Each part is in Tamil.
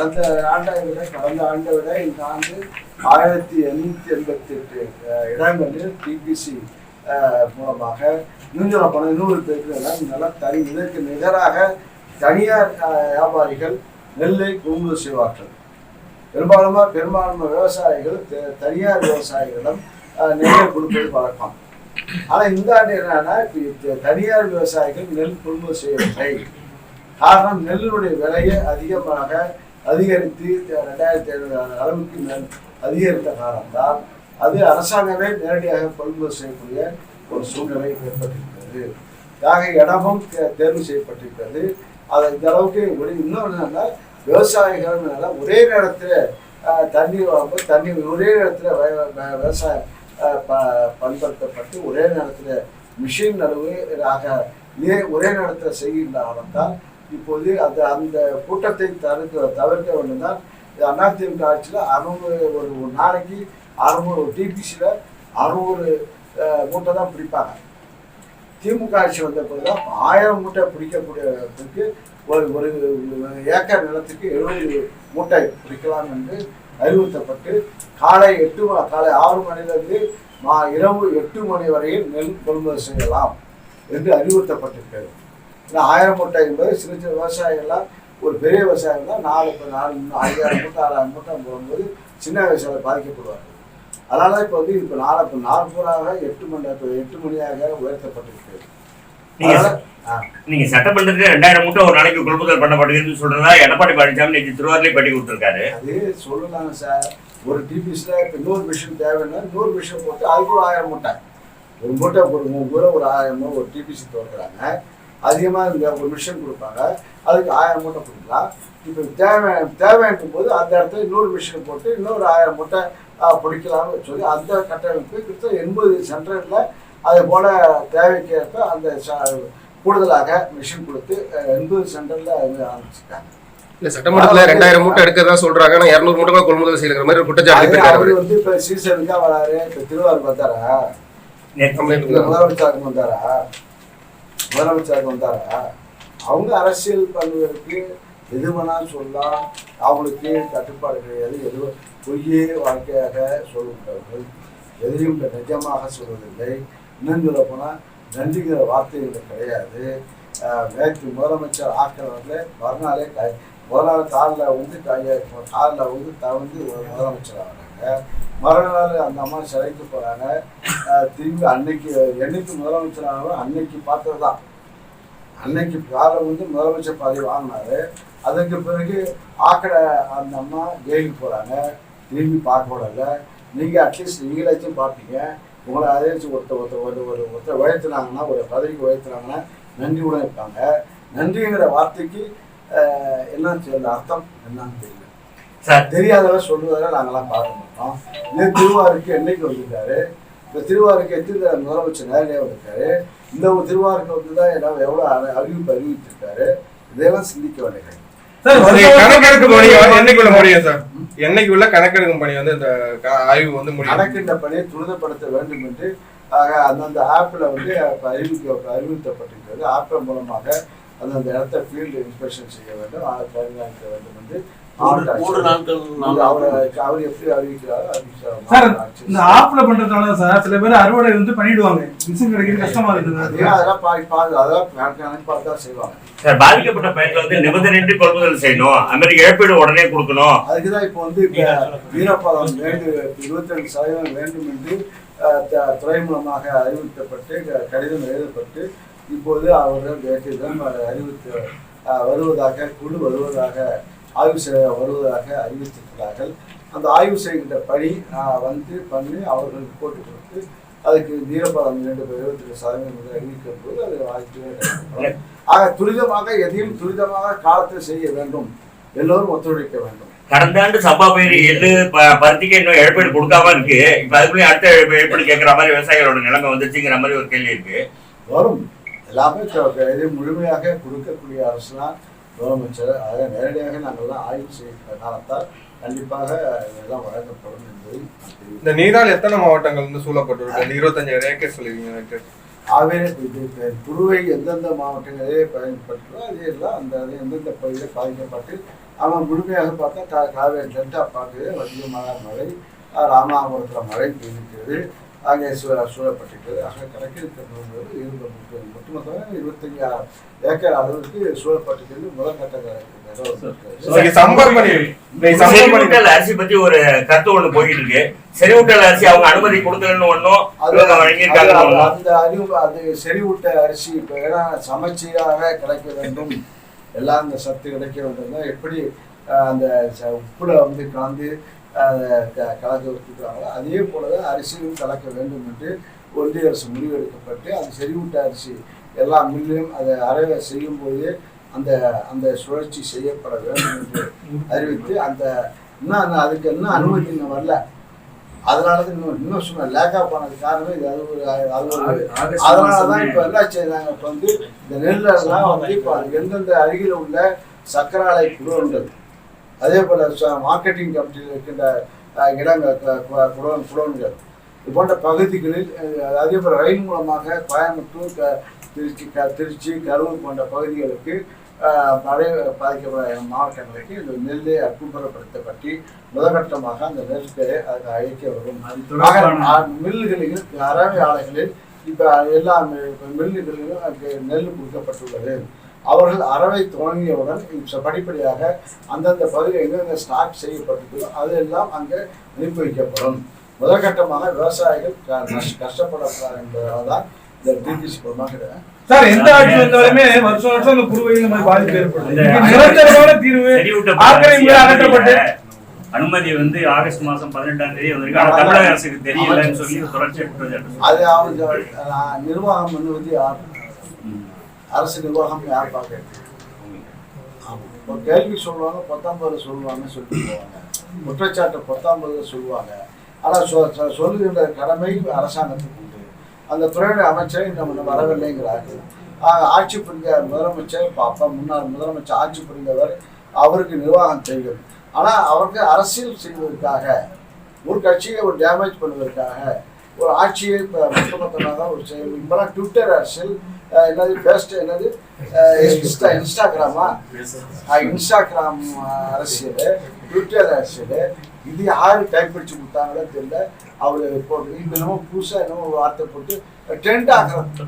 கடந்த ஆண்டை விட கடந்த ஆண்டை விட இந்த ஆண்டு ஆயிரத்தி எண்ணூற்றி எண்பத்தி எட்டு இடங்களில் டிபிசி மூலமாக இன்னும் பணம் போனால் இன்னொரு பேருக்கு எல்லாம் நல்லா தனி இதற்கு நிகராக தனியார் வியாபாரிகள் நெல்லை கொள்முதல் செய்வார்கள் பெரும்பாலுமா பெரும்பான்மை விவசாயிகள் த- தனியார் விவசாயிகளிடம் நெல்லை கொடுப்பது வழக்கம் ஆனா இந்த ஆண்டு என்னன்னா இப்ப தனியார் விவசாயிகள் நெல் கொள்முதல் செய்யவில்லை. காரணம் நெல்லுடைய விலையை அதிகமாக அதிகரித்து ரெண்டாயிரத்தி ஐநூறு அளவுக்கு மேல் அதிகரித்த காரணத்தால் அது அரசாங்கமே நேரடியாக கொள்முதல் செய்யக்கூடிய ஒரு சூழ்நிலை ஏற்பட்டிருக்கிறது. ஆக இடமும் தே- தேர்வு செய்யப்பட்டிருக்கிறது. அதை இந்த அளவுக்கு ஒரு இன்னொன்று என்னன்னா விவசாயிகள் ஒரே நேரத்தில் தண்ணி தண்ணீர் வாங்க தண்ணி ஒரே நேரத்தில் விவசாயம் ப- பயன்படுத்தப்பட்டு ஒரே நேரத்தில் மிஷின் நடுவு ஆக ஒரே நேரத்தில் செய்கின்ற காரணத்தால் இப்போது அந்த அந்த கூட்டத்தை தடுக்க தவிர்க்க வேண்டும் தான் அதிமுக ஆட்சியில் அறுநூறு ஒரு ஒரு நாளைக்கு அறுநூறு டிபிசியில் அறுநூறு மூட்டை தான் பிடிப்பாங்க. திமுக ஆட்சி வந்த பிறகு தான் ஆயிரம் மூட்டை பிடிக்கக்கூடியதுக்கு ஒரு ஒரு ஏக்கர் நிலத்துக்கு எழுபது மூட்டை பிடிக்கலாம் என்று அறிவுறுத்தப்பட்டு காலை எட்டு காலை ஆறு மணிலிருந்து மா இரவு எட்டு மணி வரையில் நெல் கொள்முதல் செய்யலாம் என்று அறிவுறுத்தப்பட்டிருக்கிறது. இந்த ஆயிரம் மூட்டை என்பது சின்ன சின்ன விவசாயிகள்லாம் ஒரு பெரிய விவசாயிகள்லாம் நாலு இப்போ நாலு ஐயாயிரம் மூட்டை ஆறாயிரம் மூட்டை போகும்போது சின்ன விவசாயிகள் பாதிக்கப்படுவார்கள். அதனால இப்போ வந்து இப்போ நாலு இப்போ நாற்பூராக எட்டு மணி எட்டு மணியாக உயர்த்தப்பட்டிருக்கிறது. நீங்க அதனால நீங்க சட்டமன்றத்துல ரெண்டாயிரம் மூட்டை ஒரு நாளைக்கு கொள்முதல் பண்ணப்படுதுன்னு சொல்றதா எடப்பாடி பழனிசாமி நேற்று திருவாரூர்லயே பட்டி கொடுத்திருக்காரு. அது சொல்லலாங்க சார். ஒரு டிபிஸில் இப்போ இன்னொரு மிஷின் தேவைன்னா இன்னொரு மிஷின் போட்டு அதுக்கு ஒரு ஆயிரம் மூட்டை. ஒரு மூட்டை ஒரு மூணு ஒரு ஆயிரம் ஒரு டிபிசி துவக்கிறாங்க அதிகமாக இந்த ஒரு மிஷின் கொடுப்பாங்க. அதுக்கு ஆயிரம் மூட்டை கொடுக்கலாம். இப்போ தேவை தேவைன்னும் போது அந்த இடத்துல இன்னொரு மிஷின் போட்டு இன்னொரு ஆயிரம் மூட்டை பிடிக்கலாம்னு சொல்லி அந்த கட்டமைப்பு கிட்டத்தட்ட எண்பது சென்டரில் அது போல தேவைக்கேற்ப அந்த கூடுதலாக மிஷின் கொடுத்து எண்பது சென்டரில் ஆரம்பிச்சிருக்காங்க. இல்ல சட்டமன்றத்துல ரெண்டாயிரம் மூட்டை எடுக்கிறதா சொல்றாங்க. ஆனா இருநூறு மூட்டை கூட கொள்முதல் செய்யற மாதிரி குற்றச்சாட்டு அவரு வந்து இப்ப சீசனுக்கா வராரு. இப்ப திருவாரூர் வந்தாரா? வந்தாரா? முதலமைச்சர் வந்தாரா? அவங்க அரசியல் பண்ணுவதற்கு எது வேணாலும் சொல்லலாம் அவங்களுக்கு கட்டுப்பாடு கிடையாது. எது பொய்யே வாழ்க்கையாக சொல்லுகிறார்கள் எதையும் நிஜமாக சொல்வதில்லை. இன்னும் சொல்ல போனால் நன்றிங்கிற வார்த்தைகள் கிடையாது. நேற்று முதலமைச்சர் ஆக்கிறவர்களே மறுநாளே கை முதலாளி காலில் வந்து கையை காலில் வந்து தவந்து முதலமைச்சர் ஆகிறாங்க மறுநாள் அந்த அம்மா சிலைக்கு போகிறாங்க திரும்பி அன்னைக்கு என்னைக்கு முதலமைச்சர் ஆனாலும் அன்னைக்கு பார்த்தது தான் அன்னைக்கு காலம் வந்து முதலமைச்சர் பதவி வாங்கினாரு. அதுக்கு பிறகு ஆக்கடை அந்த அம்மா ஜெயிலுக்கு போகிறாங்க திரும்பி பார்க்க விடல. நீங்கள் அட்லீஸ்ட் நீங்களாச்சும் பார்ப்பீங்க. உங்களை அதையாச்சும் ஒருத்தர் ஒருத்தர் ஒரு ஒரு ஒருத்தர் உயர்த்துனாங்கன்னா ஒரு பதவிக்கு உயர்த்தினாங்கன்னா நன்றி கூட இருப்பாங்க. நன்றிங்கிற வார்த்தைக்கு என்ன என்னன்னு அர்த்தம்? என்னன்னு தெரியும் சார். தெரியாதவ சொல்லுவதை நாங்கெல்லாம் பார்க்க மாட்டோம் இதே திருவாரூருக்கு என்னைக்கு வந்திருக்காரு? இந்த திருவாரூருக்கு எத்தனை முதலமைச்சர் நேரடியாக வந்திருக்காரு? இந்த ஒரு திருவாரூருக்கு வந்து தான் எல்லாம் எவ்வளோ அறி- அறிவிப்பு அறிவித்திருக்காரு இதெல்லாம் சிந்திக்க வேண்டியது. கணக்கெடுப்பு பணி என்னைக்குள்ள முடியும் சார்? என்னைக்குள்ள கணக்கெடுக்கும் பணி வந்து இந்த க- ஆய்வு வந்து முடியும்? கணக்கிட்ட பணியை துரிதப்படுத்த வேண்டும் என்று ஆக அந்தந்த ஆப்பில் வந்து அறிவிக்க அறிவிக்கப்பட்டிருக்கிறது ஆப்பிள் மூலமாக அந்தந்த இடத்த ஃபீல்டு இன்ஸ்பெக்ஷன் செய்ய வேண்டும் அதை கண்காணிக்க வேண்டும் என்று சார். இந்த ஆப்ல பண்றதுனால சார். சில பேர் அறுவடை வந்து பண்ணிடுவாங்க. மிஷின் கிடைக்கிறது கஷ்டமா இருக்குது. அதெல்லாம் அதெல்லாம் பார்த்து தான் செய்வாங்க. சார் பாதிக்கப்பட்ட பயிர்களை வந்து நிபந்தனையின்றி கொள்முதல் செய்யணும். அமெரிக்க இழப்பீடு உடனே கொடுக்கணும். அதுக்கு தான் இப்போ வந்து இப்போ வீரப்பதம் வேண்டும் இருபத்தி ரெண்டு சதவீதம் வேண்டும் என்று துறை மூலமாக அறிவிக்கப்பட்டு க- கடிதம் எழுதப்பட்டு இப்போது அவர்கள் அறிவித்து வருவதாக குழு வருவதாக ஆய்வு செய்ய வருவதாக அறிவித்திருக்கிறார்கள் அந்த ஆய்வு செய்கின்ற பணி அஹ், வந்து பண்ணி அவர்கள் ரிப்போர்ட் கொடுத்து அதுக்கு வீரப்பதம் இரண்டு இருபத்தி சதவீதம் என்று அறிவிக்கும் போது அது ஆக துரிதமாக எதையும் துரிதமாக காலத்தில் செய்ய வேண்டும். எல்லோரும் ஒத்துழைக்க வேண்டும். கடந்த ஆண்டு சம்பா பயிர் எள்ளு பருத்திக்கு இன்னும் இழப்பீடு கொடுக்காம இருக்கு. இப்ப அதுக்குள்ளே அடுத்த இழப்பீடு கேட்கற மாதிரி விவசாயிகளோட நிலைமை வந்துருச்சுங்கிற மாதிரி ஒரு கேள்வி இருக்கு. வரும். எல்லாமே இது முழுமையாக கொடுக்கக்கூடிய அரசு தான் முதலமைச்சர் அதை நேரடியாக நாங்கள்லாம் ஆய்வு செய்கிற காலத்தால் கண்டிப்பாக இதெல்லாம் வழங்கப்படும் என்பதை. இந்த நீரால் எத்தனை மாவட்டங்கள் வந்து சூழப்பட்டிருக்கு இந்த இருபத்தஞ்சாயிரம் ஏக்கர் சொல்லிருக்கீங்க எனக்கு. ஆவேரே புதுவை எந்தெந்த மாவட்டங்களிலே பயன்படுத்தோ அதே எல்லாம் அந்த எந்தெந்த பகுதியில் பாதிக்கப்பட்டு அவன் முழுமையாக பார்த்தா காவேரி டெல்டா பார்க்குது அதிகமான மழை ராமநாதபுரத்தில் மழை பெய்திருக்கிறது. சூழ சூழப்பட்டிருக்கிறது. ஆக கணக்கில் இருக்கிறது இருபது ஒட்டுமொத்தமாக இருபத்தஞ்சாயிரம் ஏக்கர் அளவுக்கு சூழப்பட்டிருக்கிறது. முதற்கட்ட அரிசி பத்தி ஒரு கருத்து ஒண்ணு போயிட்டு இருக்கு செறிவூட்டல் அரிசி அவங்க அனுமதி கொடுக்கலன்னு ஒண்ணும். அந்த அறிவு அது செறிவூட்ட அரிசி இப்போ ஏன்னா சமச்சீராக கிடைக்க வேண்டும். எல்லாம் அந்த சத்து கிடைக்க வேண்டும். எப்படி அந்த உப்புல வந்து கலந்து அஹ், க- கலக்க வச்சுக்கிறாங்களோ அதே போல தான் அரிசியும் கலக்க வேண்டும் என்று ஒன்றிய அரசு முடிவெடுக்கப்பட்டு அந்த செறிவூட்ட அரிசி எல்லா மில்லையும் அதை அரைவை செய்யும் போதே அந்த அந்த சுழற்சி செய்யப்பட வேண்டும் என்று அறிவித்து அந்த இன்னும் அந்த- அதுக்கு இன்னும் அனுமதி இன்னும் வரல. அதனால தான் இன்னும் இன்னும் சும்மா லேக்கா போனது காரணம் இது. அது ஒரு அது ஒரு அதனால தான் இப்போ என்ன செய்றாங்க இப்போ வந்து இந்த நெல்லெல்லாம் வந்து இப்போ எந்தெந்த அருகில் உள்ள சக்கராலை குடோன்கள் அதே போல் மார்க்கெட்டிங் கமிட்டியில் இருக்கின்ற இடங்கள் குடோன் குடோன்கள். இது போன்ற பகுதிகளில் அதே போல் ரயில் மூலமாக கோயம்புத்தூர் க திருச்சி க திருச்சி கரூர் போன்ற பகுதிகளுக்கு மழை பாதிக்கப்பட்ட மாவட்டங்களுக்கு இந்த நெல்லை அக்கும்பலப்படுத்தப்பட்டு முதற்கட்டமாக அந்த நெல்களை அதுக்கு அழைக்க வரும். மில்லுகளில் அரவை ஆலைகளில் இப்போ எல்லா மில்லுகளிலும் அங்கே நெல் கொடுக்கப்பட்டுள்ளது. அவர்கள் அறவை துவங்கியவுடன் இப்ப படிப்படியாக அந்தந்த பகுதியில் எங்கெங்க ஸ்டாக் செய்யப்பட்டிருக்கோ அதெல்லாம் அங்கே அனுப்பி வைக்கப்படும் முதற்கட்டமாக விவசாயிகள் கஷ்டப்படக்கூடாது என்பதால் தான் இந்த டிபிசி மூலமாக சார் எந்த ஆட்சி வந்தாலுமே வருஷம் வருஷம் அந்த மாதிரி பாதிப்பு நிரந்தரமான தீர்வு ஆக்கிரமிப்பு அகற்றப்பட்டு அனுமதி வந்து ஆகஸ்ட் மாசம் பதினெட்டாம் தேதி வந்திருக்கு. ஆனா தமிழக அரசுக்கு தெரியலன்னு சொல்லி தொடர்ச்சி குற்றச்சாட்டு அது அவங்க அஹ், நிர்வாகம் ம். அரசு நிர்வாகம் யார் பார்க்க ஒரு கேள்வி சொல்லுவாங்க பத்தாம்பது சொல்லுவாங்க சொல்லிட்டு போவாங்க. குற்றச்சாட்டு பத்தாம்பது சொல்லுவாங்க. ஆனால் சொ சொல்லுகின்ற கடமை அரசாங்கத்துக்கு உண்டு. அந்த துறையுடைய அமைச்சர் நம்ம வரவில்லைங்கிறார்கள் ஆட்சி புரிந்த முதலமைச்சர் இப்போ அப்பா முன்னாள் முதலமைச்சர் ஆட்சி புரிந்தவர் அவருக்கு நிர்வாகம் தெரியும். ஆனால் அவருக்கு அரசியல் செய்வதற்காக ஒரு கட்சியை ஒரு டேமேஜ் பண்ணுவதற்காக ஒரு ஆட்சியை இப்போ மொத்தமொத்தமாக ஒரு செயல் இப்போலாம் ட்விட்டர் அரசியல் என்னது ஃபேஸ்ட் என்னது? இன்ஸ்டா இன்ஸ்டாகிராமா இன்ஸ்டாகிராம் அரசியல் ட்விட்டர் அரசியல் இது யாரு டைப் படிச்சு கொடுத்தாங்களோ தெரியல. அவர் இப்போ இப்போ என்னமோ புதுசாக என்னமோ ஒரு வார்த்தை போட்டு ட்ரெண்ட் ஆகிறது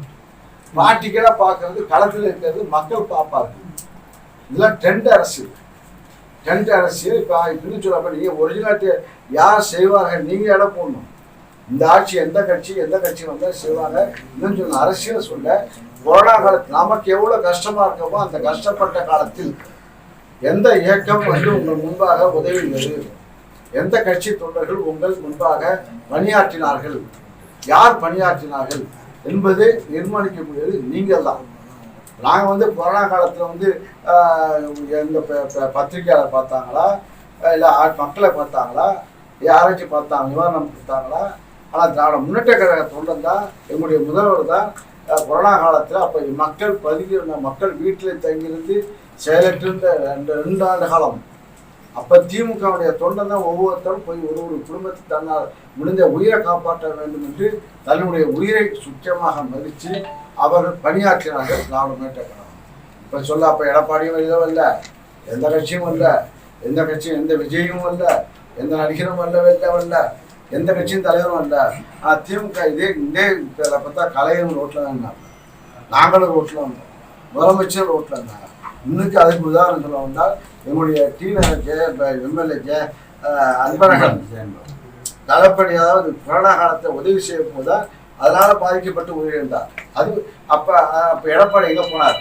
ப்ராக்டிக்கலாக பார்க்கறது களத்தில் இருக்கிறது மக்கள் பார்ப்பார்கள். இதெல்லாம் ட்ரெண்ட் அரசியல். ட்ரெண்ட் அரசியல் இப்போ இன்னும் சொல்லப்ப நீங்கள் ஒரிஜினாலிட்டி யார் செய்வாங்க நீங்கள் இடம் போடணும்? இந்த ஆட்சி எந்த கட்சி எந்த கட்சி வந்தால் செய்வாங்க. இன்னும் சொல்ல அரசியல் சொல்ல கொரோனா காலத்தில் நமக்கு எவ்வளோ கஷ்டமாக இருக்கமோ அந்த கஷ்டப்பட்ட காலத்தில் எந்த இயக்கம் வந்து உங்கள் முன்பாக உதவியது? எந்த கட்சி தொண்டர்கள் உங்கள் முன்பாக பணியாற்றினார்கள்? யார் பணியாற்றினார்கள்? என்பதை நிர்மாணிக்கக்கூடியது நீங்கள் தான். நாங்கள் வந்து கொரோனா காலத்தில் வந்து எந்த ப- ப- பார்த்தாங்களா? இல்லை மக்களை பார்த்தாங்களா? யாராச்சும் பார்த்தாங்க நிவாரணம் கொடுத்தாங்களா? ஆனால் திராவிட முன்னேற்ற கழக தொண்டன் தான் எங்களுடைய முதல்வர் தான் கொரோனா காலத்தில் அப்போ மக்கள் பதுங்கியிருந்த மக்கள் வீட்டில் தங்கியிருந்து செயலற்றிருந்த ரெண்டு ரெண்டு ஆண்டு காலம். அப்போ திமுகவுடைய தொண்டை தான் ஒவ்வொருத்தரும் போய் ஒரு ஒரு குடும்பத்தை தன்னால் முடிந்த உயிரை காப்பாற்ற வேண்டும் என்று தன்னுடைய உயிரை சுத்தமாக மதித்து அவர்கள் பணியாற்றினார்கள் திராவிட முன்னேற்ற கழகம். இப்போ சொல்ல அப்போ எடப்பாடியும் இதோ இல்லை எந்த கட்சியும் இல்லை எந்த கட்சியும் எந்த விஜயும் இல்லை எந்த நடிகரும் வரல வெளில வரல எந்த கட்சியும் தலைவரும் இல்லை ஆனால் திமுக இதே இதே இதில் பார்த்தா கலைஞர் ரோட்டில் தான் இருந்தாங்க. நாங்களும் ரோட்டில் வந்தோம் முதலமைச்சர் ரோட்டில் இருந்தாங்க. இன்னைக்கு அதுக்கு உதாரணம் சொல்ல வந்தால் எங்களுடைய டி நகர் ஜெய எம்எல்ஏ ஜெய அஹ், அன்பழகன். தளப்படி அதாவது கொரோனா காலத்தில் உதவி செய்ய போதான் அதனால பாதிக்கப்பட்டு உயிரிழந்தார். அது அப்ப அப்ப எடப்பாடி எங்க போனார்?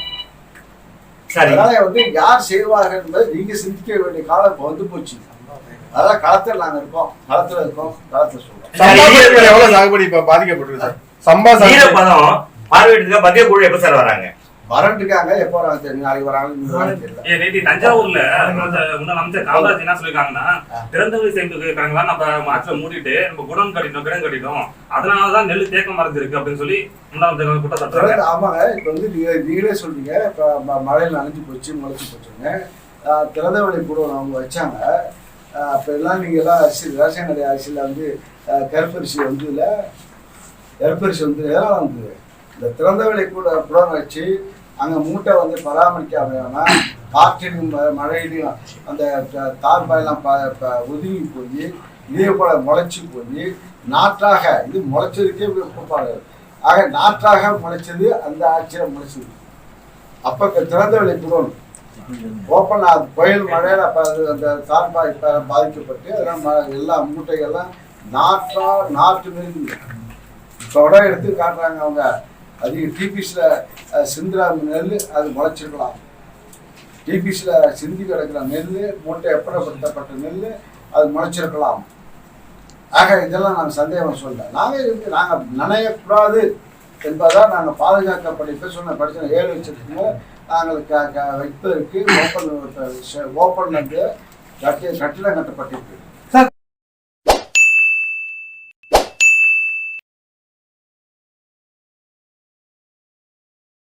சரி. அதனால வந்து யார் செய்வார்கள் என்பதை நீங்க சிந்திக்க வேண்டிய காலம் இப்ப வந்து போச்சு. அதனால களத்தில் நாங்க இருக்கோம். களத்துல இருக்கோம். களத்துல சொல்றோம். சம்பா பயிர்கள் எவ்வளவு சாகுபடி இப்ப பாதிக்கப்பட்டிருக்கு சார்? சம்பா ஈரப்பதம் பார்வையிட்டு மத்திய குழு எப்ப சார் வராங்க? வரட்டுருக்காங்க எப்போ வராங்க தெரியும் நாளைக்கு வராங்க நேத்து தஞ்சாவூர்ல அந்த முன்னாள் அமைச்சர் காமராஜ் என்ன சொல்லிருக்காங்கன்னா திறந்தவெளி நம்ம மாற்ற மூடிட்டு நம்ம குடம் கட்டிட்டோம் கிடம் கட்டிட்டோம். அதனாலதான் நெல் தேக்கம் மறைஞ்சிருக்கு அப்படின்னு சொல்லி முன்னாள் அமைச்சர் தொடர்ந்து ஆமாங்க. இப்போ வந்து நீங்க நீங்களே சொல்றீங்க. இப்போ மழையில் நனைஞ்சு போச்சு முளைச்சு போச்சுங்க திறந்தவெளி கூட அவங்க வச்சாங்க. ஆஹ் அப்போ எல்லாம் நீங்கள் எல்லாம் அரிசி ரேஷன் கடை அரிசியில் வந்து கருப்பரிசி வந்து இல்லை கருப்பரிசி வந்து எதனால் வந்து. இந்த திறந்தவெளி கூட புறம் வச்சு அங்கே மூட்டை வந்து பராமரிக்காம காற்றிலும் ம- மழையிலும் அந்த த- தார்பாயெல்லாம் ப ப- ஒதுங்கி போய் இதே போல முளைச்சி போய் நாற்றாக இது முளைச்சதுக்கே கூப்பாடு. ஆக நாற்றாக முளைச்சது அந்த ஆட்சியில் முளைச்சது. அப்போ திறந்தவெளி புறம் ஓப்பன் ஆகுது புயல் மழையில் அது அந்த சார்பாய் பாதிக்கப்பட்டு அதெல்லாம் எல்லா மூட்டைகள்லாம் நாற்றா நாற்று மாரி தொடை எடுத்து காட்டுறாங்க அவங்க. அதிக டிபிஸில் சிந்துற நெல் அது முளைச்சிருக்கலாம். டிபிஸில் சிந்தி கிடக்கிற நெல் மூட்டை எப்படப்படுத்தப்பட்ட நெல் அது முளைச்சிருக்கலாம். ஆக இதெல்லாம் நான் சந்தேகம் சொல்லலை நாங்கள் இருந்து நாங்கள் நனையக்கூடாது என்பதால் நாங்கள் பாதுகாக்க சொன்ன படித்த ஏழு லட்சத்துக்கு நாங்களுக்கு க வைப்பதற்கு ஓப்பன் ஓப்பன் வந்து கட்டி கட்டிடம் கட்டப்பட்டிருக்கு